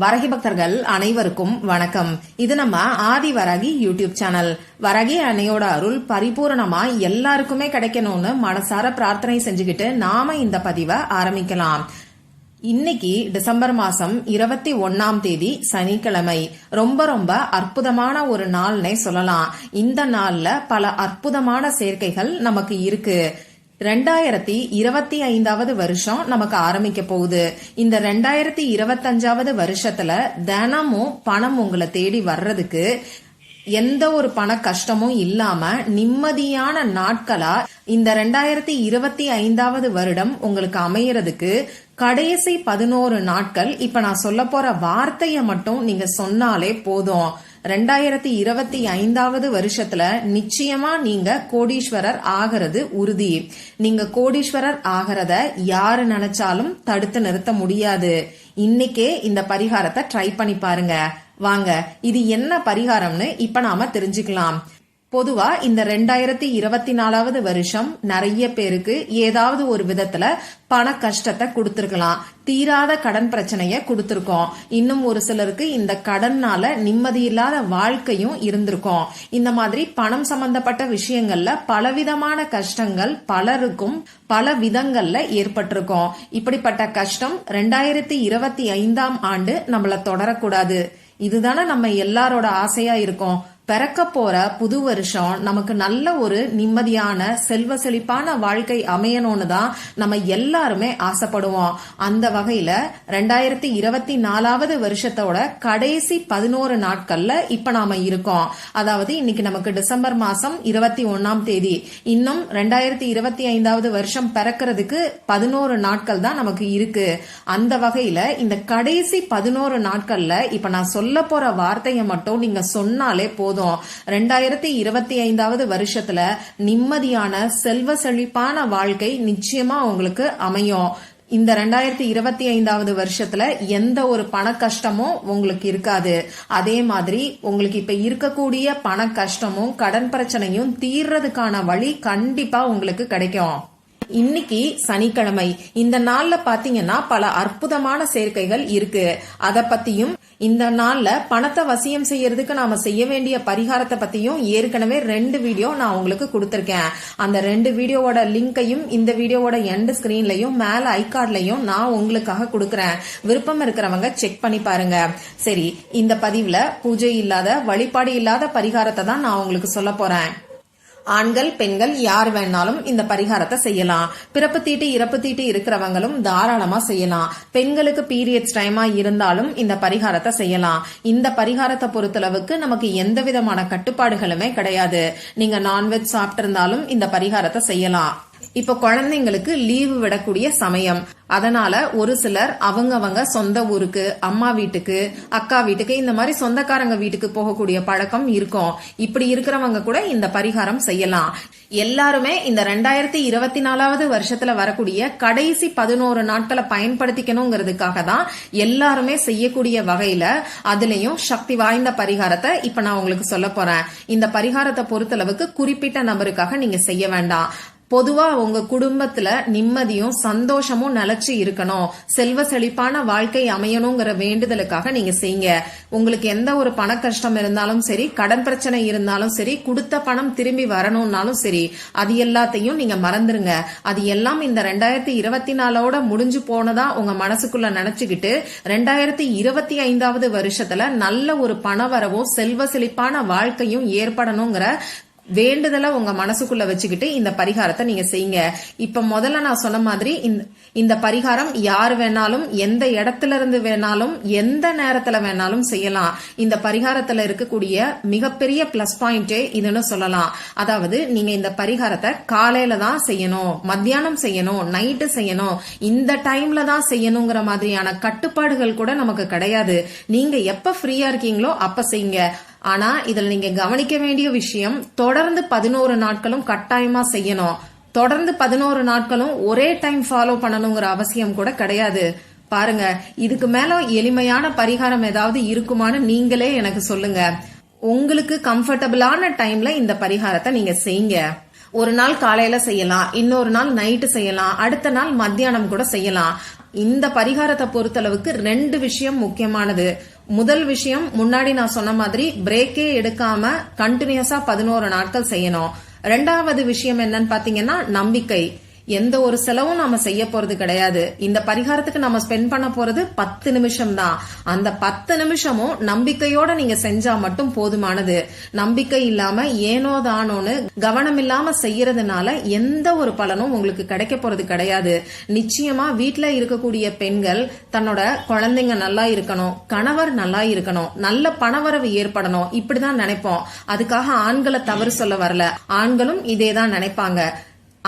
வரகி பக்தர்கள் அனைவருக்கும் வணக்கம். இது நம்ம ஆதி வரகி யூடியூப் சேனல். வரகி அன்னையோட அருள் பரிபூரணமா எல்லாருக்குமே கிடைக்கணும்னு மனசார பிரார்த்தனை செஞ்சுக்கிட்டு நாம இந்த பதிவை ஆரம்பிக்கலாம். இன்னைக்கு டிசம்பர் மாசம் இருபத்தி ஒன்னாம் தேதி சனிக்கிழமை. ரொம்ப ரொம்ப அற்புதமான ஒரு நாள்னே சொல்லலாம். இந்த நாள்ல பல அற்புதமான சேர்க்கைகள் நமக்கு இருக்கு. ரெண்டாயிரத்தி இருபத்தி ஐந்தாவது வருஷம் நமக்கு ஆரம்பிக்க போகுது. இந்த ரெண்டாயிரத்தி இருபத்தஞ்சாவது வருஷத்துல தினமும் பணம் உங்களை தேடி வர்றதுக்கு எந்த ஒரு பண கஷ்டமும் இல்லாம நிம்மதியான நாட்களா இந்த ரெண்டாயிரத்தி இருபத்தி ஐந்தாவது வருடம் உங்களுக்கு அமையறதுக்கு கடைசி பதினோரு நாட்கள். இப்ப நான் சொல்ல போற வார்த்தையை மட்டும் நீங்க சொன்னாலே போதும். ரெண்டாயிரத்தி இருபத்தி ஐந்தாவது வருஷத்துல நிச்சயமா நீங்க கோடீஸ்வரர் ஆகிறது உறுதி. நீங்க கோடீஸ்வரர் ஆகிறத யாரு நினைச்சாலும் தடுத்து நிறுத்த முடியாது. இன்னைக்கே இந்த பரிகாரத்தை ட்ரை பண்ணி பாருங்க. வாங்க இது என்ன பரிகாரம்னு இப்ப நாம தெரிஞ்சுக்கலாம். பொதுவா இந்த ரெண்டாயிரத்தி இருபத்தி நாலாவது வருஷம் நிறைய பேருக்கு ஏதாவது ஒரு விதத்துல பண கஷ்டத்தை கொடுத்துருக்கலாம். தீராத கடன் பிரச்சனைய கொடுத்துருக்கோம். இன்னும் ஒரு சிலருக்கு இந்த கடன்னால நிம்மதி இல்லாத வாழ்க்கையும் இருந்திருக்கும். இந்த மாதிரி பணம் சம்பந்தப்பட்ட விஷயங்கள்ல பலவிதமான கஷ்டங்கள் பலருக்கும் பல விதங்கள்ல ஏற்பட்டிருக்கும். இப்படிப்பட்ட கஷ்டம் ரெண்டாயிரத்தி இருபத்தி ஐந்தாம் ஆண்டு நம்மள தொடரக்கூடாது. இதுதானே நம்ம எல்லாரோட ஆசையா இருக்கோம். பிறக்க போற புது வருஷம் நமக்கு நல்ல ஒரு நிம்மதியான செல்வ செழிப்பான வாழ்க்கை அமையணும்னு தான் நம்ம எல்லாருமே ஆசைப்படுவோம். அந்த வகையில ரெண்டாயிரத்தி இருபத்தி நாலாவது வருஷத்தோட கடைசி பதினோரு நாட்கள்ல இப்ப நாம இருக்கோம். அதாவது இன்னைக்கு நமக்கு டிசம்பர் மாசம் இருபத்தி ஒன்னாம் தேதி. இன்னும் ரெண்டாயிரத்தி இருபத்தி ஐந்தாவது வருஷம் பிறக்கிறதுக்கு பதினோரு நாட்கள் தான் நமக்கு இருக்கு. அந்த வகையில இந்த கடைசி பதினோரு நாட்கள்ல இப்ப நான் சொல்ல போற வார்த்தையை மட்டும் நீங்க சொன்னாலே போதும். போதும். ரெண்டாயிரத்தி இருபத்தி ஐந்தாவது வருஷத்துல நிம்மதியான செல்வ செழிப்பான வாழ்க்கை நிச்சயமா உங்களுக்கு அமையும். இந்த ரெண்டாயிரத்தி இருபத்தி ஐந்தாவது வருஷத்துல எந்த ஒரு பண கஷ்டமும் உங்களுக்கு இருக்காது. அதே மாதிரி உங்களுக்கு இப்ப இருக்கக்கூடிய பண கஷ்டமும் கடன் பிரச்சனையும் தீர்றதுக்கான வழி கண்டிப்பா உங்களுக்கு கிடைக்கும். இன்னைக்கு சனிக்கிழமை. இந்த நாள்ல பாத்தீங்கன்னா பல அற்புதமான சேர்க்கைகள் இருக்கு. அத பத்தியும் இந்த நாளில் பணத்தை வசியம் செய்யறதுக்கு நாம செய்ய வேண்டிய பரிகாரத்தை பத்தியும் ஏற்கனவே ரெண்டு வீடியோ நான் உங்களுக்கு கொடுத்துருக்கேன். அந்த ரெண்டு வீடியோவோட லிங்கையும் இந்த வீடியோவோட எண்ட் ஸ்கிரீன்லையும் மேல ஐகார்ட்லையும் நான் உங்களுக்காக கொடுக்கறேன். விருப்பம் இருக்கிறவங்க செக் பண்ணி பாருங்க. சரி இந்த பதிவுல பூஜை இல்லாத வழிபாடு இல்லாத பரிகாரத்தை தான் நான் உங்களுக்கு சொல்ல போறேன். ஆண்கள் பெண்கள் யார் வேணாலும் இந்த பரிகாரத்தை செய்யலாம். பிறப்பு தீட்டு இறப்பு தீட்டு இருக்கிறவங்களும் தாராளமா செய்யலாம். பெண்களுக்கு பீரியட்ஸ் டைமா இருந்தாலும் இந்த பரிகாரத்தை செய்யலாம். இந்த பரிகாரத்தை பொறுத்தளவுக்கு நமக்கு எந்த விதமான கட்டுப்பாடுகளுமே கிடையாது. நீங்க நான்வெஜ் சாப்பிட்டு இருந்தாலும் இந்த பரிகாரத்தை செய்யலாம். இப்ப குழந்தைங்களுக்கு லீவு விடக்கூடிய சமயம். அதனால ஒரு சிலர் அவங்கவங்க சொந்த ஊருக்கு அம்மா வீட்டுக்கு அக்கா வீட்டுக்கு இந்த மாதிரி சொந்தக்காரங்க வீட்டுக்கு போகக்கூடிய பழக்கம் இருக்கும். இப்படி இருக்கிறவங்க கூட இந்த பரிகாரம் செய்யலாம். எல்லாருமே இந்த ரெண்டாயிரத்தி இருபத்தி நாலாவது வருஷத்துல வரக்கூடிய கடைசி பதினோரு நாட்களை பயன்படுத்திக்கணுங்கிறதுக்காக தான் எல்லாருமே செய்யக்கூடிய வகையில அதுலயும் சக்தி வாய்ந்த பரிகாரத்தை இப்ப நான் உங்களுக்கு சொல்ல போறேன். இந்த பரிகாரத்தை பொறுத்தளவுக்கு குறிப்பிட்ட நபருக்காக நீங்க செய்ய வேண்டாம். பொதுவா உங்கள் குடும்பத்துல நிம்மதியும் சந்தோஷமும் நிலைச்சு இருக்கணும். செல்வ செழிப்பான வாழ்க்கை அமையணுங்கிற வேண்டுதலுக்காக நீங்க செய்யுங்க உங்களுக்கு எந்த ஒரு பண கஷ்டம் இருந்தாலும் சரி கடன் பிரச்சனை இருந்தாலும் சரி கொடுத்த பணம் திரும்பி வரணும்னாலும் சரி அது எல்லாத்தையும் நீங்க மறந்துருங்க. அது எல்லாம் இந்த ரெண்டாயிரத்தி இருபத்தி நாலோட முடிஞ்சு போனதா உங்க மனசுக்குள்ள நினைச்சுக்கிட்டு ரெண்டாயிரத்தி இருபத்தி ஐந்தாவது வருஷத்துல நல்ல ஒரு பண வரவும் செல்வ செழிப்பான வாழ்க்கையும் ஏற்படணுங்கிற வேண்டுதலை உங்க மனசுக்குள்ள வச்சுக்கிட்டு இந்த பரிகாரத்தை நீங்க செய்யுங்க. இப்ப முதல்ல நான் சொன்ன மாதிரி இந்த பரிகாரம் யார் வேணாலும் எந்த இடத்துல இருந்து வேணாலும் எந்த நேரத்துல வேணாலும் செய்யலாம். இந்த பரிகாரத்துல இருக்கக்கூடிய மிகப்பெரிய பிளஸ் பாயிண்டே இதுன்னு சொல்லலாம். அதாவது நீங்க இந்த பரிகாரத்தை காலையில தான் செய்யணும் மத்தியானம் செய்யணும் நைட்டு செய்யணும். இந்த டைம்ல தான் செய்யணுங்கிற மாதிரியான கட்டுப்பாடுகள் கூட நமக்கு கிடையாது. நீங்க எப்ப ஃப்ரீயா இருக்கீங்களோ அப்ப செய்யுங்க. ஆனா இதுல நீங்க கவனிக்க வேண்டிய விஷயம் தொடர்ந்து பதினோரு நாட்களும் கட்டாயமா செய்யணும். தொடர்ந்து பதினோரு நாட்களும் ஒரே டைம் ஃபாலோ பண்ணணுங்கிற அவசியம் கூட கிடையாது. பாருங்க இதுக்கு மேல எளிமையான பரிகாரம் ஏதாவது இருக்குமான்னு நீங்களே எனக்கு சொல்லுங்க. உங்களுக்கு கம்ஃபர்டபுளான டைம்ல இந்த பரிகாரத்தை நீங்க செய்யுங்க. ஒரு நாள் காலையில செய்யலாம் இன்னொரு நாள் நைட்டு செய்யலாம் அடுத்த நாள் மத்தியானம் கூட செய்யலாம். இந்த பரிகாரத்தை பொறுத்தளவுக்கு ரெண்டு விஷயம் முக்கியமானது. முதல் விஷயம் முன்னாடி நான் சொன்ன மாதிரி பிரேக்கே எடுக்காம கண்டினியூஸா பதினோரு நாட்கள் செய்யணும். ரெண்டாவது விஷயம் என்னன்னு பாத்தீங்கன்னா நம்பிக்கை. எந்த ஒரு செலவும் நாம செய்ய போறது கிடையாது. இந்த பரிகாரத்துக்கு நம்ம ஸ்பெண்ட் பண்ண போறது பத்து நிமிஷம் தான். அந்த பத்து நிமிஷமும் நம்பிக்கையோட நீங்க செஞ்சா மட்டும் போதுமானது. நம்பிக்கை இல்லாம ஏனோ தானோன்னு கவனம் இல்லாம செய்யறதுனால எந்த ஒரு பலனும் உங்களுக்கு கிடைக்க போறது கிடையாது. நிச்சயமா வீட்டுல இருக்கக்கூடிய பெண்கள் தன்னோட குழந்தைங்க நல்லா இருக்கணும் கணவர் நல்லா இருக்கணும் நல்ல பணவரவு ஏற்படணும். இப்படிதான் நினைப்போம். அதுக்காக ஆண்களை தவறு சொல்ல வரல. ஆண்களும் இதே தான் நினைப்பாங்க.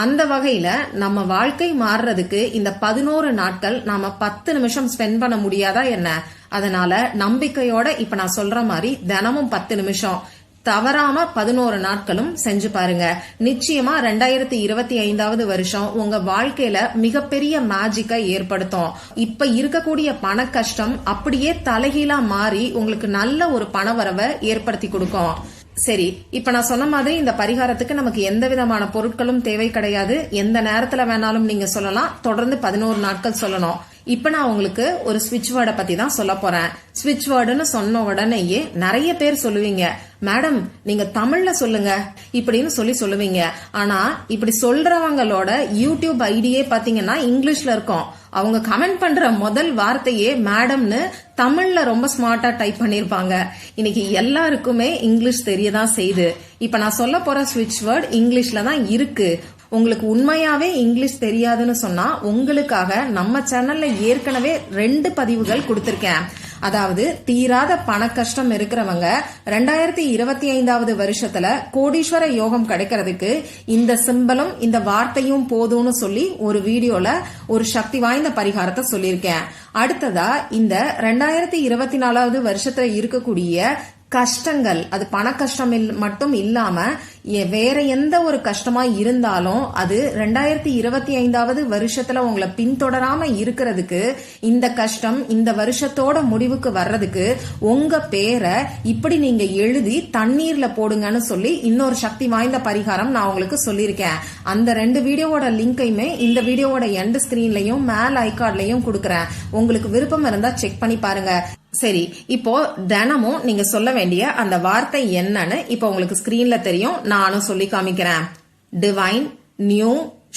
அந்த வகையில நம்ம வாழ்க்கை மாறுறதுக்கு இந்த பதினோரு நாட்கள் நாம பத்து நிமிஷம் ஸ்பெண்ட் பண்ண முடியாதா என்ன? அதனால நம்பிக்கையோட இப்ப நான் சொல்ற மாதிரி தினமும் பத்து நிமிஷம். தவறாம பதினோரு நாட்களும் செஞ்சு பாருங்க. நிச்சயமா ரெண்டாயிரத்தி இருபத்தி ஐந்தாவது வருஷம் உங்க வாழ்க்கையில மிகப்பெரிய மேஜிக்கை ஏற்படுத்தும். இப்ப இருக்கக்கூடிய பண கஷ்டம் அப்படியே தலைகீழா மாறி உங்களுக்கு நல்ல ஒரு பணவரவை ஏற்படுத்தி கொடுக்கும். சரி இப்ப நான் சொன்ன மாதிரி இந்த பரிகாரத்துக்கு நமக்கு எந்த விதமான பொருட்களும் தேவை கிடையாது. எந்த நேரத்துல வேணாலும் நீங்க சொல்லலாம். தொடர்ந்து பதினோரு நாட்கள் சொல்லணும். இப்ப நான் உங்களுக்கு ஒரு ஸ்விட்ச் வேர்டை பத்தி தான் சொல்ல போறேன். ஸ்விட்ச் வேர்டுன்னு சொன்ன உடனேயே நிறைய பேர் சொல்லுவீங்க. மேடம் நீங்க தமிழ்ல சொல்லுங்க. இப்படின்னு சொல்லி சொல்லுவீங்க. ஆனா இப்படி சொல்றவங்களோட யூடியூப் ஐடியே பாத்தீங்கன்னா இங்கிலீஷ்ல இருக்கும். அவங்க கமெண்ட் பண்ற முதல் வார்த்தையே மேடம்னு தமிழ்ல ரொம்ப ஸ்மார்ட்டா டைப் பண்ணிருப்பாங்க. இன்னைக்கு எல்லாருக்குமே இங்கிலீஷ் தெரியதான் செய்யுது. இப்ப நான் சொல்ல போற ஸ்விட்ச் வேர்ட் இங்கிலீஷ்ல தான் இருக்கு. உங்களுக்கு உண்மையாவே இங்கிலீஷ் தெரியாதுன்னு சொன்னா உங்களுக்காக நம்ம சேனல்ல ஏற்கனவே ரெண்டு பதிவுகள் கொடுத்திருக்கேன். அதாவது தீராத பண கஷ்டம் இருக்கிறவங்க ரெண்டாயிரத்தி இருபத்தி ஐந்தாவது வருஷத்துல கோடீஸ்வர யோகம் கிடைக்கிறதுக்கு இந்த சிம்பலும் இந்த வார்த்தையும் போதும்னு சொல்லி ஒரு வீடியோல ஒரு சக்தி வாய்ந்த பரிகாரத்தை சொல்லியிருக்கேன். அடுத்ததா இந்த ரெண்டாயிரத்தி இருபத்தி நாலாவது வருஷத்துல இருக்கக்கூடிய கஷ்டங்கள் அது பண கஷ்டம் மட்டும் இல்லாம எ- வேற எந்த ஒரு கஷ்டமா இருந்தாலும் அது ரெண்டாயிரத்தி இருபத்தி ஐந்தாவது வருஷத்துல உங்களை பின்தொடராம இருக்கிறதுக்கு இந்த கஷ்டம் இந்த வருஷத்தோட முடிவுக்கு வர்றதுக்கு உங்க பேரை இப்படி நீங்க எழுதி தண்ணீர்ல போடுங்கன்னு சொல்லி இன்னொரு சக்தி வாய்ந்த பரிகாரம் நான் உங்களுக்கு சொல்லியிருக்கேன். அந்த ரெண்டு வீடியோவோட லிங்கையுமே இந்த வீடியோவோட எண்ட் ஸ்கிரீன்லயும் மேல் ஐகார்ட்லயும் கொடுக்குறேன். உங்களுக்கு விருப்பம் இருந்தா செக் பண்ணி பாருங்க. சரி இப்போ தினமும் நீங்க சொல்ல வேண்டிய அந்த வார்த்தை என்னன்னு இப்போ உங்களுக்கு ஸ்கிரீன்ல தெரியும். நானும் சொல்லி காமிக்கிறேன். டிவைன் நியூ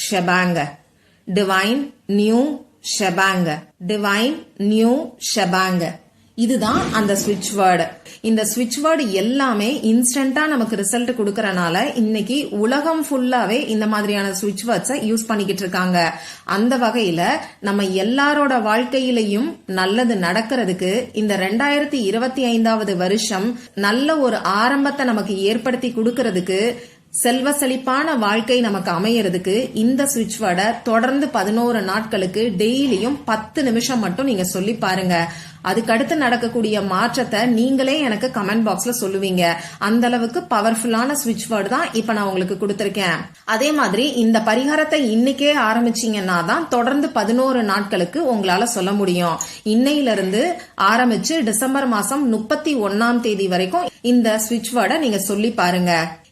ஷெபாங்க டிவைன் நியூ ஷெபாங்க டிவைன் நியூ ஷெபாங்க இதுதான் அந்த ஸ்விட்ச் வேர்டு இந்த ஸ்விட்ச் வேர்டு எல்லாமே இன்ஸ்டண்டா நமக்கு ரிசல்ட் கொடுக்கறனால இன்னைக்கு உலகம் ஃபுல்லாவே இந்த மாதிரியான ஸ்விட்ச் வேர்ட்ஸை யூஸ் பண்ணிக்கிட்டு இருக்காங்க. அந்த வகையில நம்ம எல்லாரோட வாழ்க்கையிலையும் நல்லது நடக்கிறதுக்கு இந்த ரெண்டாயிரத்தி இருபத்தி ஐந்தாவது வருஷம் நல்ல ஒரு ஆரம்பத்தை நமக்கு ஏற்படுத்தி கொடுக்கறதுக்கு செல்வ செழிப்பான வாழ்க்கை நமக்கு அமையறதுக்கு இந்த சுவிட்ச் வேர்டை தொடர்ந்து பதினோரு நாட்களுக்கு டெய்லியும் பத்து நிமிஷம் மட்டும் நீங்க சொல்லி பாருங்க. அதுக்கடுத்து நடக்கக்கூடிய மாற்றத்தை நீங்களே எனக்கு கமெண்ட் பாக்ஸ்ல சொல்லுவீங்க. அந்த அளவுக்கு பவர்ஃபுல்லான சுவிட்ச் வேர்டு தான் இப்ப நான் உங்களுக்கு கொடுத்திருக்கேன். அதே மாதிரி இந்த பரிகாரத்தை இன்னைக்கே ஆரம்பிச்சீங்கன்னா தான் தொடர்ந்து பதினோரு நாட்களுக்கு உங்களால சொல்ல முடியும். இன்னையில இருந்து ஆரம்பிச்சு டிசம்பர் மாசம் முப்பத்தி ஒன்னாம் தேதி வரைக்கும் இந்த சுவிட்ச் வேர்டை நீங்க சொல்லி பாருங்க.